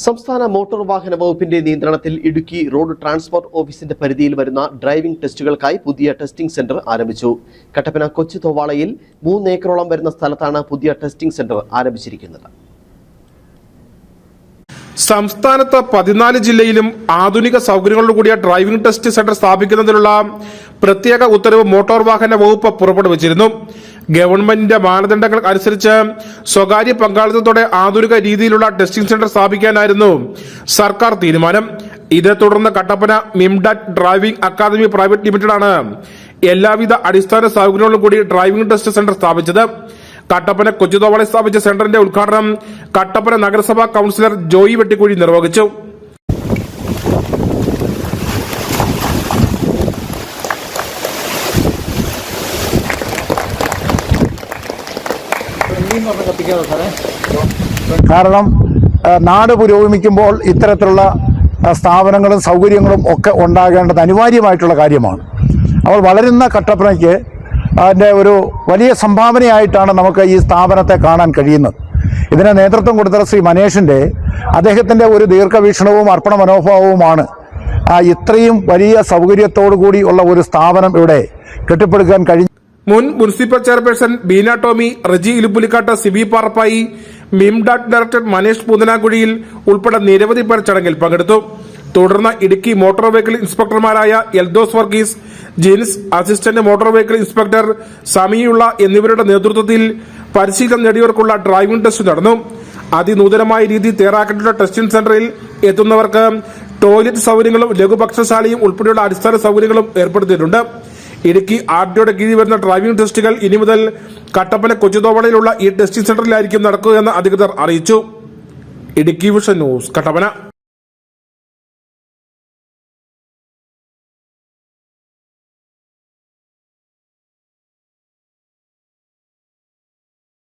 സംസ്ഥാന മോട്ടോർ വാഹന വകുപ്പിന്റെ നിയന്ത്രണത്തിൽ ഇടുക്കി റോഡ് ട്രാൻസ്പോർട്ട് ഓഫീസിന്റെ പരിധിയിൽ വരുന്ന ഡ്രൈവിംഗ് ടെസ്റ്റുകൾക്കായി പുതിയ ടെസ്റ്റിംഗ് സെന്റർ ആരംഭിച്ചു. കട്ടപ്പന കൊച്ചു തോവാളയിൽ മൂന്ന് ഏക്കറോളം വരുന്ന സ്ഥലത്താണ് പുതിയ ടെസ്റ്റിംഗ് സെന്റർ ആരംഭിച്ചിരിക്കുന്നത്. സംസ്ഥാനത്ത് പതിനാല് ജില്ലയിലും ആധുനിക സൗകര്യങ്ങളോട് കൂടിയ ഡ്രൈവിംഗ് ടെസ്റ്റ് സെന്റർ സ്ഥാപിക്കുന്നതിനുള്ള പ്രത്യേക ഉത്തരവ് മോട്ടോർ വാഹന വകുപ്പ് പുറപ്പെടുവിച്ചിരുന്നു. ഗവൺമെന്റിന്റെ മാനദണ്ഡങ്ങൾ അനുസരിച്ച് സ്വകാര്യ പങ്കാളിത്തത്തോടെ ആധുനിക രീതിയിലുള്ള ടെസ്റ്റിംഗ് സെന്റർ സ്ഥാപിക്കാനായിരുന്നു സർക്കാർ തീരുമാനം. ഇതേ തുടർന്ന് കട്ടപ്പന മിംഡാറ്റ് ഡ്രൈവിംഗ് അക്കാദമി പ്രൈവറ്റ് ലിമിറ്റഡ് ആണ് എല്ലാവിധ അടിസ്ഥാന സൗകര്യങ്ങളും കൂടി ഡ്രൈവിംഗ് ടെസ്റ്റ് സെന്റർ സ്ഥാപിച്ചത്. കട്ടപ്പന കൊച്ചുതോവളെ സ്ഥാപിച്ച സെന്ററിന്റെ ഉദ്ഘാടനം കട്ടപ്പന നഗരസഭാ കൌൺസിലർ ജോയി വെട്ടിക്കുഴി നിർവഹിച്ചു. കാരണം നാട് പുരോഗമിക്കുമ്പോൾ ഇത്തരത്തിലുള്ള സ്ഥാപനങ്ങളും സൗകര്യങ്ങളും ഒക്കെ ഉണ്ടാകേണ്ടത് അനിവാര്യമായിട്ടുള്ള കാര്യമാണ്. അപ്പോൾ വളരുന്ന കട്ടപ്പനയ്ക്ക് അതിന്റെ ഒരു വലിയ സംഭാവനയായിട്ടാണ് നമുക്ക് ഈ സ്ഥാപനത്തെ കാണാൻ കഴിയുന്നത്. ഇതിന് നേതൃത്വം കൊടുത്ത ശ്രീ മനേഷിന്റെ അദ്ദേഹത്തിന്റെ ഒരു ദീർഘവീക്ഷണവും അർപ്പണ മനോഭാവവുമാണ് ഇത്രയും വലിയ സൗകര്യത്തോടു കൂടി ഉള്ള ഒരു സ്ഥാപനം ഇവിടെ കെട്ടിപ്പടുക്കാൻ കഴിഞ്ഞു മുൻ മുനിസിപ്പൽ ചെയർപേഴ്സൺ ബീന ടോമി റജി ഇലുപ്പുലിക്കാട്ട് സിബി പാറപ്പായി മിംഡാറ്റ് ഡയറക്ടർ മനേഷ് പൂന്തനാകുഴിയിൽ ഉൾപ്പെടെ നിരവധി പേർ ചടങ്ങിൽ പങ്കെടുത്തു. തുടർന്ന് Idukki motor vehicle ഇൻസ്പെക്ടർമാരായ Eldhose Varghese Jins assistant motor vehicle inspector Samiulla എന്നിവരുടെ നേതൃത്വത്തിൽ പരിശീലനം നേടിയവർക്കുള്ള ഡ്രൈവിംഗ് ടെസ്റ്റ് നടന്നു. അതിനൂതനമായ രീതി തയ്യാറാക്കിയിട്ടുള്ള ടെസ്റ്റിംഗ് സെന്ററിൽ എത്തുന്നവർക്ക് ടോയ്ലറ്റ് സൗകര്യങ്ങളും ലഘുഭക്ഷണശാലയും ഉൾപ്പെടെയുള്ള അടിസ്ഥാന സൗകര്യങ്ങളും ഏർപ്പെടുത്തിയിട്ടുണ്ട്. ഇടുക്കി ആർ ടിയുടെ കീഴിൽ വരുന്ന ഡ്രൈവിംഗ് ടെസ്റ്റുകൾ ഇനി മുതൽ കട്ടപ്പന കൊച്ചുതോവളയിലുള്ള ഈ ടെസ്റ്റിംഗ് സെന്ററിലായിരിക്കും നടക്കുകയെന്ന് അധികൃതർ അറിയിച്ചു. Idukki vision news Kattappana.